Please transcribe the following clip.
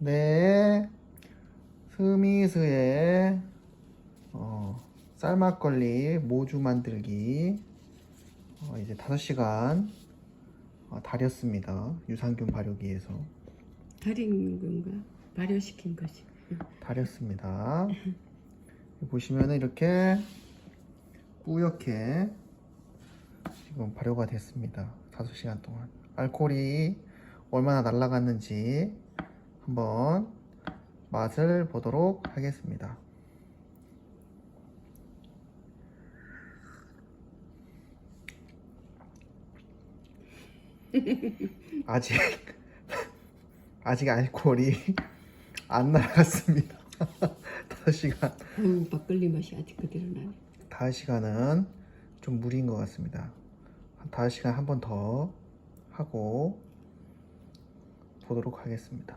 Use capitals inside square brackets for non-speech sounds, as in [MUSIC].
네. 스미스의 어, 쌀막걸리 모주 만들기 어, 이제 5시간 어, 다렸습니다. 유산균 발효기에서 다린 건가? 발효시킨 거지. 다렸습니다. 보시면은 이렇게 뿌옇게 지금 발효가 됐습니다. 5시간 동안. 알코올이 얼마나 날아갔는지 한번 맛을 보도록 하겠습니다. [LAUGHS] [LAUGHS] 아직 아직 알코올이 안 날아갔습니다. 5시간 [LAUGHS] 음, 막걸리 맛이 아직 그대로 나네. 5시간은 좀 무리인 것 같습니다. 한 5시간 한 번 더 하고 보도록 하겠습니다.